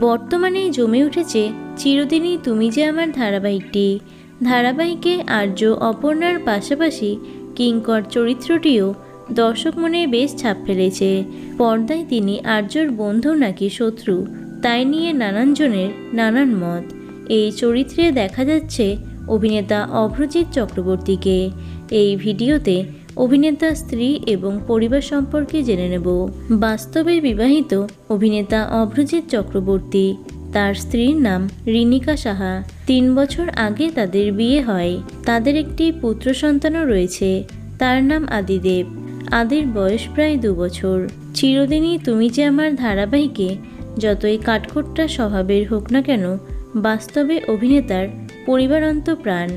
বর্তমানে জমে উঠেছে, চিরদিনই তুমি যে আমার ধারাবাহিকটি। ধারাবাহিকে আর্য অপর্ণার পাশাপাশি কিঙ্কর চরিত্রটিও দর্শক মনে বেশ ছাপ ফেলেছে। পর্দায় তিনি আর্যর বন্ধু নাকি শত্রু, তাই নিয়ে নানানজনের নানান মত। এই চরিত্রে দেখা যাচ্ছে অভিনেতা অভ্রজিৎ চক্রবর্তীকে। এই ভিডিওতে অভিনেতা, স্ত্রী এবং পরিবার সম্পর্কে জেনে নেব। বাস্তবে বিবাহিত অভিনেতা অভ্রজিৎ চক্রবর্তী, তার স্ত্রীর নাম রিনিকা সাহা। তিন বছর আগে তাদের বিয়ে হয়। তাদের একটি পুত্র সন্তানও রয়েছে। তার নাম আদিদেব। আদির বয়স প্রায় দু বছর। চিরদিনই তুমি যে আমার ধারাবাহিকে যতই কাঠখোট্টা স্বভাবের হোক না কেন, বাস্তবে অভিনেতার পরিবারন্ত প্রাণ।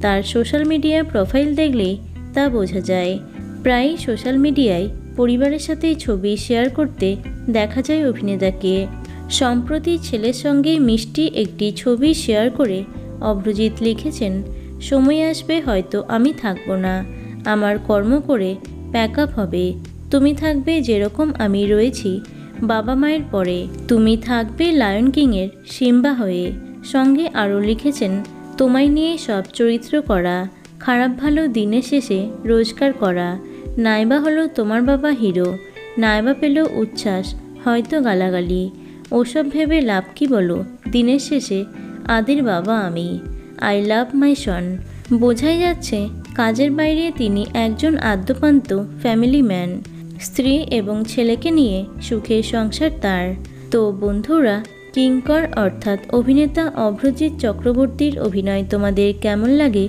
তার সোশ্যাল মিডিয়া প্রোফাইল দেখলেই তা বোঝা যায়। প্রায়ই সোশ্যাল মিডিয়ায় পরিবারের সাথে ছবি শেয়ার করতে দেখা যায় অভিনেতাকে। সম্প্রতি ছেলের সঙ্গে মিষ্টি একটি ছবি শেয়ার করে অভ্রজিৎ লিখেছেন, সময় আসবে হয়তো আমি থাকব না। আমার কর্ম করে প্যাক আপ হবে। তুমি থাকবে যেরকম আমি রয়েছি, বাবা মায়ের পরে। তুমি থাকবে লায়ন কিংয়ের সিম্বা হয়ে। সঙ্গে আরও লিখেছেন, তোমায় নিয়ে সব চরিত্র করা। খারাপ ভালো দিনের শেষে রোজগার করা। নাইবা হলো তোমার বাবা হিরো, নাইবা পেল উচ্ছ্বাস, হয়তো গালাগালি। ওসব ভেবে লাভ কি বলো? দিনের শেষে আদির বাবা আমি। আই লাভ মাই সন বোঝাই যাচ্ছে কাজের বাইরে তিনি একজন আদ্যপান্ত ফ্যামিলি ম্যান স্ত্রী এবং ছেলেকে নিয়ে সুখের সংসার তার। তো বন্ধুরা, কিঙ্কর অর্থাৎ অভিনেতা অভ্রজিৎ চক্রবর্তীর অভিনয় তোমাদের কেমন লাগে